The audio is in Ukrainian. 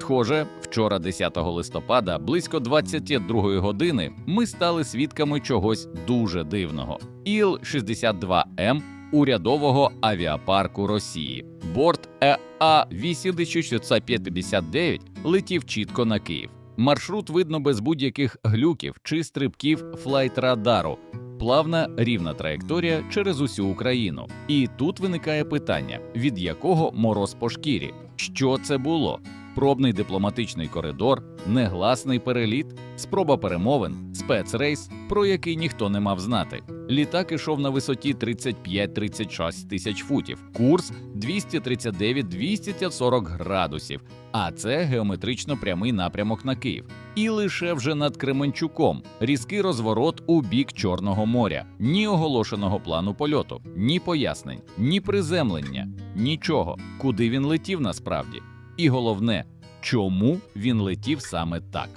Схоже, вчора, 10 листопада, близько 22 години, ми стали свідками чогось дуже дивного. Іл-62М урядового авіапарку Росії. Борт Е ЕА 8659 летів чітко на Київ. Маршрут видно без будь-яких глюків чи стрибків флайт-радару. Плавна рівна траєкторія через усю Україну. І тут виникає питання: від якого мороз по шкірі? Що це було? Пробний дипломатичний коридор, негласний переліт, спроба перемовин, спецрейс, про який ніхто не мав знати. Літак ішов на висоті 35-36 тисяч футів, курс 239-240 градусів, а це геометрично прямий напрямок на Київ. І лише вже над Кременчуком різкий розворот у бік Чорного моря, ні оголошеного плану польоту, ні пояснень, ні приземлення, нічого, куди він летів насправді. І головне, чому він летів саме так.